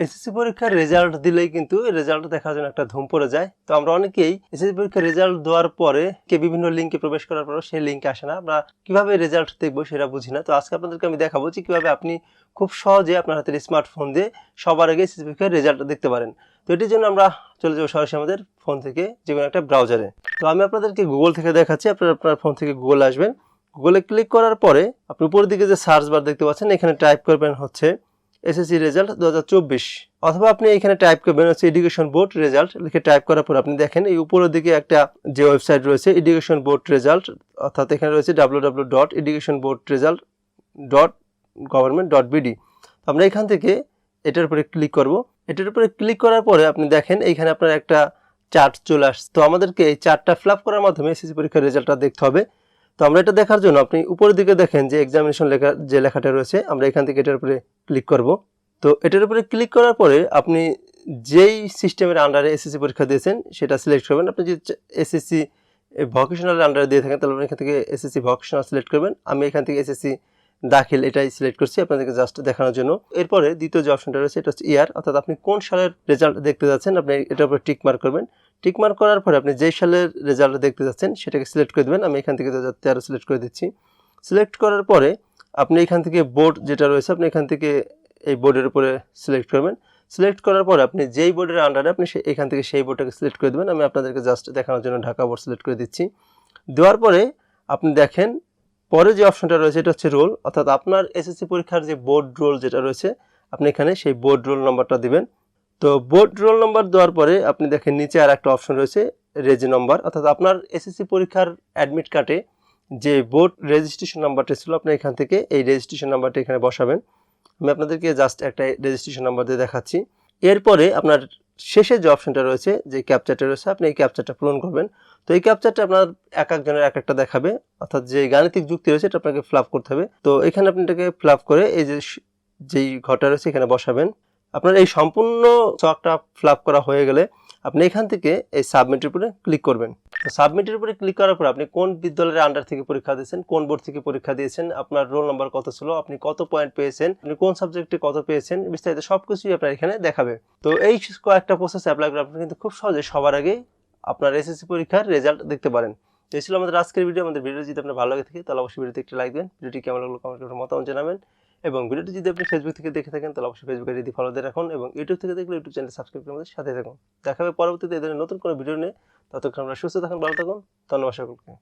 SSC পরীক্ষার result দিলেই কিন্তু রেজাল্ট দেখার জন্য একটা ধুম পড়ে যায়। তো আমরা অনেকেই এসএসসি পরীক্ষার রেজাল্ট দেওয়ার পরে কে বিভিন্ন লিঙ্কে প্রবেশ করার পর সেই লিঙ্কে আসে না। আমরা কীভাবে রেজাল্ট দেখব সেটা বুঝি না। তো আজকে আপনাদেরকে আমি দেখাবো যে কীভাবে আপনি খুব সহজে আপনার হাতের স্মার্টফোন দিয়ে সবার আগে এসএসসি পরীক্ষার রেজাল্ট দেখতে পারেন। তো এটির জন্য আমরা চলে যাব সরাসরি আমাদের ফোন থেকে যে কোনো একটা ব্রাউজারে তো আমি আপনাদেরকে গুগল থেকে দেখাচ্ছি। আপনারা আপনার ফোন থেকে গুগলে আসবেন। গুগলে ক্লিক করার পরে আপনি উপরের দিকে যে সার্চ বার দেখতে পাচ্ছেন, এখানে টাইপ করবেন হচ্ছে এসএসসি রেজাল্ট দু হাজার চব্বিশ। অথবা আপনি এখানে টাইপ করবেন হচ্ছে এডুকেশন বোর্ড রেজাল্ট লিখে টাইপ করার পর আপনি দেখেন এই উপরের দিকে একটা যে ওয়েবসাইট রয়েছে এডুকেশন বোর্ড রেজাল্ট অর্থাৎ এখানে রয়েছে W W dot education board result dot government dot BD আমরা এখান থেকে এটার উপরে ক্লিক করব। এটার উপরে ক্লিক করার পরে আপনি দেখেন এইখানে আপনার একটা চার্ট চলে আসছে। তো আমাদেরকে এই চার্টটা ফিল করার মাধ্যমে এসএসসি পরীক্ষার রেজাল্টটা দেখতে হবে। তো আমরা এটা দেখার জন্য আপনি উপরের দিকে দেখেন যে এক্সামিনেশন লেখা, যে লেখাটা রয়েছে, আমরা এখান থেকে এটার উপরে ক্লিক করব। তো এটার উপরে ক্লিক করার পরে আপনি যেই সিস্টেমের আন্ডারে এসএসসি পরীক্ষা দিয়েছেন, সেটা সিলেক্ট করবেন। আপনি যদি এসএসসি ভকেশনাল আন্ডারে দিয়ে থাকেন, তাহলে আপনি এখান থেকে এসএসসি ভকেশনাল সিলেক্ট করবেন। আমি এখান থেকে এসএসসি দাখিল এটাই সিলেক্ট করছি আপনাদেরকে জাস্ট দেখানোর জন্য। এরপরে দ্বিতীয় যে অপশনটা রয়েছে, এটা হচ্ছে ইয়ার অর্থাৎ আপনি কোন সালের রেজাল্ট দেখতে যাচ্ছেন, আপনি এটার উপরে টিক মার্ক করবেন। টিক মার্ক করার পরে আপনি যেই সালের রেজাল্ট দেখতে যাচ্ছেন, সেটাকে সিলেক্ট করে দেবেন। আমি এখান থেকে দু হাজার তেরো সিলেক্ট করে দিচ্ছি। সিলেক্ট করার পরে আপনি এখান থেকে বোর্ড যেটা রয়েছে, আপনি এখান থেকে এই বোর্ডের উপরে সিলেক্ট করবেন। সিলেক্ট করার পরে আপনি যেই বোর্ডের আন্ডারে আপনি এখান থেকে সেই বোর্ডটাকে সিলেক্ট করে দেবেন। আমি আপনাদেরকে জাস্ট দেখানোর জন্য ঢাকা বোর্ড সিলেক্ট করে দিচ্ছি। দেওয়ার পরে আপনি দেখেন পরে যে অপশনটা রয়েছে, এটা হচ্ছে রোল অর্থাৎ আপনার এসএসসি পরীক্ষার যে বোর্ড রোল যেটা রয়েছে, আপনি এখানে সেই বোর্ড রোল নাম্বারটা দিবেন। তো বোর্ড রোল নাম্বার দেওয়ার পরে আপনি দেখেন নিচে আর একটা অপশন রয়েছে রেজি নাম্বার অর্থাৎ আপনার এসএসসি পরীক্ষার অ্যাডমিট কার্ডে যে বোর্ড রেজিস্ট্রেশন নাম্বারটা ছিল, আপনি এখান থেকে এই রেজিস্ট্রেশন নাম্বারটা এখানে বসাবেন। আমি আপনাদেরকে জাস্ট একটা রেজিস্ট্রেশন নাম্বার দিয়ে দেখাচ্ছি। এরপরে আপনার শেষে যে অপশনটা রয়েছে, যে ক্যাপচারটা রয়েছে, আপনি এই ক্যাপচারটা পূরণ করবেন। তো এই ক্যাপচারটা আপনার এক একজনের এক একটা দেখাবে, অর্থাৎ যে গাণিতিক যুক্তি রয়েছে, এটা আপনাকে ফ্লাপ করতে হবে। তো এখানে আপনি এটাকে ফ্লাপ করে এই যে যেই ঘরটা রয়েছে, এখানে বসাবেন। আপনার এই সম্পূর্ণ চকটা ফ্লাপ করা হয়ে গেলে আপনি এখান থেকে এই সাবমিটের উপরে ক্লিক করবেন। তো সাবমিটের উপরে ক্লিক করার পর আপনি কোন বিদ্যালয়ের আন্ডার থেকে পরীক্ষা দিয়েছেন, কোন বোর্ড থেকে পরীক্ষা দিয়েছেন, আপনার রোল নাম্বার কত ছিল, আপনি কত পয়েন্ট পেয়েছেন, আপনি কোন সাবজেক্টে কত পেয়েছেন, বিস্তারিত সব কিছুই আপনার এখানে দেখাবে। তো এই কয়েকটা প্রসেস অ্যাপ্লাই করে আপনি কিন্তু খুব সহজে সবার আগে আপনার এসএসসি পরীক্ষার রেজাল্ট দেখতে পারেন। এই ছিল আমাদের আজকের ভিডিও আমাদের ভিডিও যদি আপনার ভালো লাগে থাকে, তাহলে অবশ্যই ভিডিওতে একটি লাইক দেন ভিডিওটি কেমন লাগল কমেন্ট করে মতামত জানাবেন। এবং ভিডিওটি যদি আপনি ফেসবুক থেকে দেখে থাকেন, তাহলে অবশ্যই ফেসবুকে যদি ফলো দিয়ে রাখুন এবং ইউটিউব থেকে দেখলে ইউটিউব চ্যানেল সাবস্ক্রাইব করে আমাদের সাথে থাকুন। দেখা হবে পরবর্তীতে এদের নতুন কোনো ভিডিও নিয়ে। ততক্ষণ আমরা সুস্থ থাকুন, ভালো থাকুন। ধন্যবাদ সকলকে।